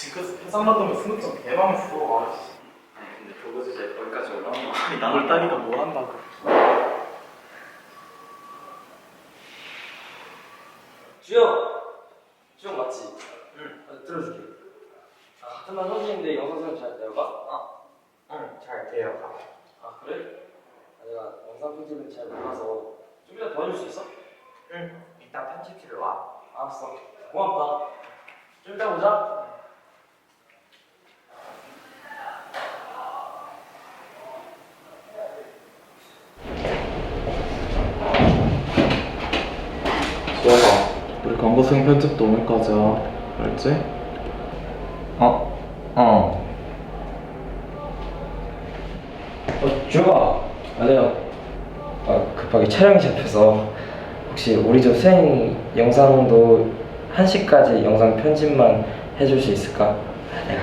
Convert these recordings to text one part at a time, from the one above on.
지금 해상 같으면 승부점 개망했어. 아씨. 아니 근데 교부 주제 거기까지 올라온 거 아니 나를 따니까 뭐 한다고. 주영! 주영 맞지? 응. 아, 들어줄게. 아, 같은 반 선생인데 영상 촬영 잘 돼요, 가? 응잘 돼요 아, 그래? 아, 내가 영상 편집은 잘 몰라서 좀 이따 도와줄 수 있어? 응 이따 편집실로 와 알았어. 고맙다. 좀 이따 보자. 수아가 우리 광고생 편집도 오늘까지 야 알지? 어? 어 어, 주영아. 아, 내가 아, 급하게 촬영이 잡혀서 혹시 우리 조 수행 영상도 1시까지 영상 편집만 해줄 수 있을까? 아, 내가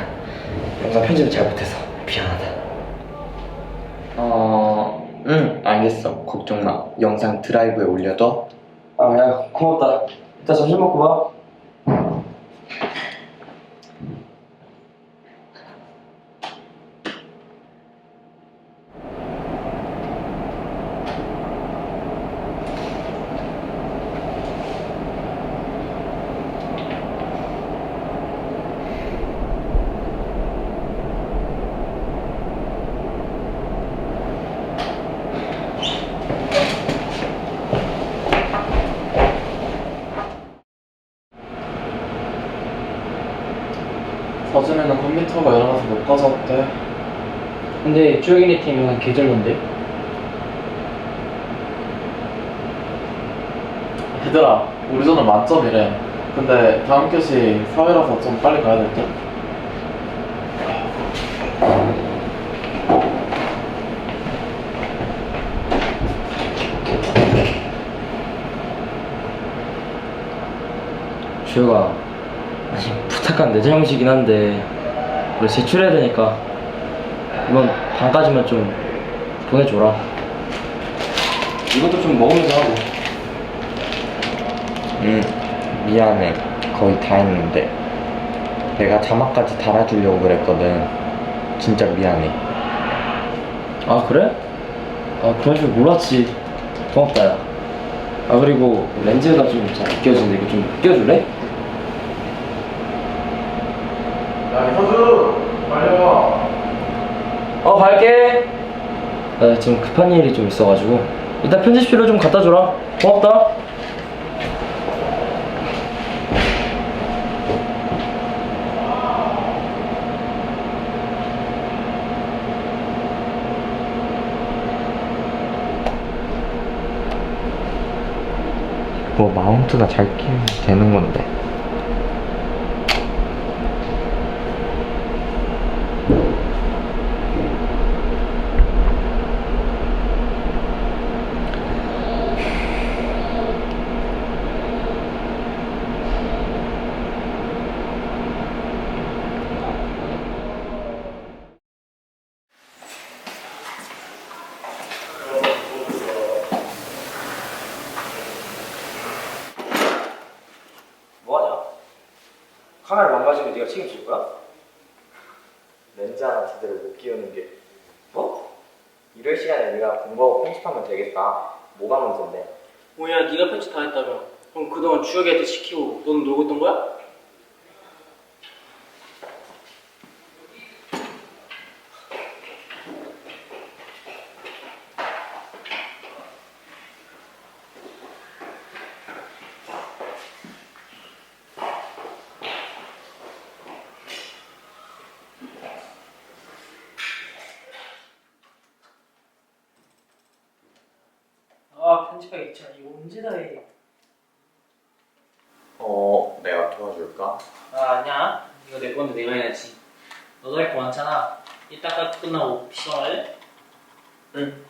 영상 편집을 잘 못해서 미안하다. 어, 응, 알겠어. 걱정 마. 영상 드라이브에 올려둬. 아, 야, 고맙다. 이따 점심 먹고 봐. 서준이는 컴퓨터가 일어나서 못 가져왔대. 근데 주혁이네 팀은 개절론데? 얘들아, 우리 조는 만점이래. 근데 다음 교시 사회라서 좀 빨리 가야 될 듯? 주혁아, 아니 부탁한 내 잘못이긴 한데 우리 제출해야 되니까 이번 반까지만 좀 보내줘라. 이것도 좀 먹으면서 하고. 응, 미안해. 거의 다 했는데. 내가 자막까지 달아주려고 그랬거든. 진짜 미안해. 아 그래? 아 그런 줄 몰랐지. 고맙다 야. 아 그리고 렌즈가 좀 잘 벗겨지는데 이거 좀 벗겨줄래? 야, 서준! 빨리 와. 어 갈게. 나 지금 급한 일이 좀 있어가지고 이따 편집실로 좀 갖다 줘라. 고맙다. 뭐 마운트나 잘 끼면 되는 건데. 카메라 망가지면 네가 책임질 거야? 렌즈 하나 제대로 못 끼우는 게. 뭐? 일요일 시간에 네가 공부하고 편집하면 되겠다. 뭐가 문제인데? 뭐야 네가 편집 다 했다며 그럼 그동안 주혁이한테 시키고 너는 놀고 있던 거야? 아 이거 언제 다 해? 어, 내가 도와줄까? 아 아니야 이거 내 건데 내가 해야지 너도 할거 많잖아 이따가 끝나고 PC방 할래? 응.